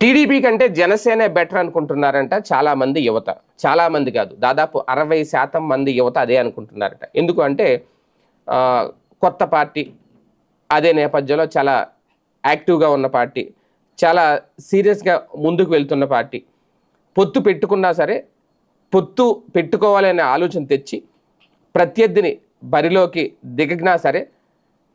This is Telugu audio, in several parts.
టీడీపీ కంటే జనసేన బెటర్ అనుకుంటున్నారంట చాలా మంది యువత. చాలా మంది కాదు దాదాపు అరవై శాతం మంది యువత అదే అనుకుంటున్నారట. ఎందుకు అంటే కొత్త పార్టీ అదే నేపథ్యంలో చాలా యాక్టివ్గా ఉన్న పార్టీ చాలా సీరియస్గా ముందుకు వెళ్తున్న పార్టీ. పొత్తు పెట్టుకున్నా సరే పొత్తు పెట్టుకోవాలనే ఆలోచన తెచ్చి ప్రత్యర్థిని బరిలోకి దిగినా సరే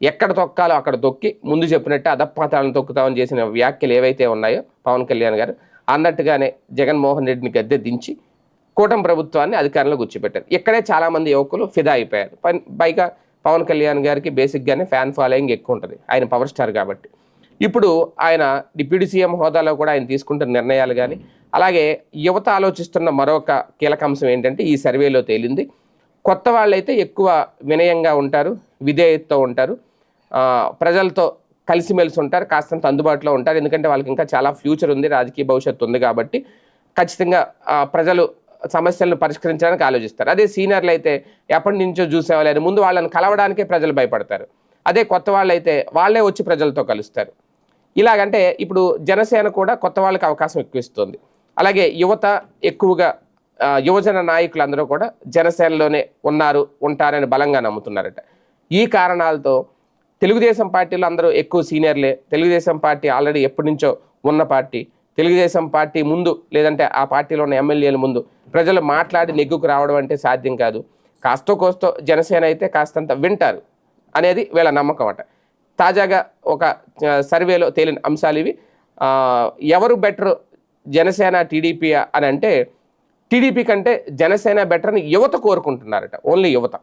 ఎక్కడ తొక్కాలో అక్కడ తొక్కి ముందు చెప్పినట్టు అధపాతాలను తొక్కుతామని చేసిన వ్యాఖ్యలు ఏవైతే ఉన్నాయో పవన్ కళ్యాణ్ గారు అన్నట్టుగానే జగన్మోహన్ రెడ్డిని గద్దె దించి కూటమి ప్రభుత్వాన్ని అధికారంలో కూర్చోబెట్టారు. ఇక్కడే చాలామంది యువకులు ఫిదా అయిపోయారు. పైగా పవన్ కళ్యాణ్ గారికి బేసిక్గానే ఫ్యాన్ ఫాలోయింగ్ ఎక్కువ ఉంటుంది. ఆయన పవర్ స్టార్ కాబట్టి. ఇప్పుడు ఆయన డిప్యూటీ సీఎం హోదాలో కూడా ఆయన తీసుకుంటున్న నిర్ణయాలు కానీ అలాగే యువత ఆలోచిస్తున్న మరొక కీలక అంశం ఏంటంటే ఈ సర్వేలో తేలింది. కొత్త వాళ్ళైతే ఎక్కువ వినయంగా ఉంటారు విధేయతతో ఉంటారు. ప్రజలతో కలిసిమెలిసి ఉంటారు కాస్తంత అందుబాటులో ఉంటారు. ఎందుకంటే వాళ్ళకి ఇంకా చాలా ఫ్యూచర్ ఉంది రాజకీయ భవిష్యత్తు ఉంది కాబట్టి ఖచ్చితంగా ప్రజలు సమస్యలను పరిష్కరించడానికి ఆలోచిస్తారు. అదే సీనియర్లు అయితే ఎప్పటి నుంచో చూసేవాళ్ళని ముందు వాళ్ళని కలవడానికే ప్రజలు భయపడతారు. అదే కొత్త వాళ్ళు అయితే వాళ్ళే వచ్చి ప్రజలతో కలుస్తారు. ఇలాగంటే ఇప్పుడు జనసేన కూడా కొత్త వాళ్ళకి అవకాశం ఎక్కువ ఇస్తుంది అలాగే యువత ఎక్కువగా యువజన నాయకులందరూ కూడా జనసేనలోనే ఉన్నారు ఉంటారని బలంగా నమ్ముతున్నారట. ఈ కారణాలతో తెలుగుదేశం పార్టీలో అందరూ ఎక్కువ సీనియర్లే. తెలుగుదేశం పార్టీ ఆల్రెడీ ఎప్పటి నుంచో ఉన్న పార్టీ. తెలుగుదేశం పార్టీ ముందు లేదంటే ఆ పార్టీలో ఉన్న ఎమ్మెల్యేల ముందు. ప్రజలు మాట్లాడి నెగ్గుకు రావడం అంటే సాధ్యం కాదు. కాస్తో కోస్తో జనసేన అయితే కాస్తంత వింటారు అనేది వీళ్ళ నమ్మకం అట. తాజాగా ఒక సర్వేలో తేలిన అంశాలు ఇవి. ఎవరు బెటర్ జనసేన టీడీపీ అని అంటే టీడీపీ కంటే జనసేన బెటర్ అని యువత కోరుకుంటున్నారట. ఓన్లీ యువత.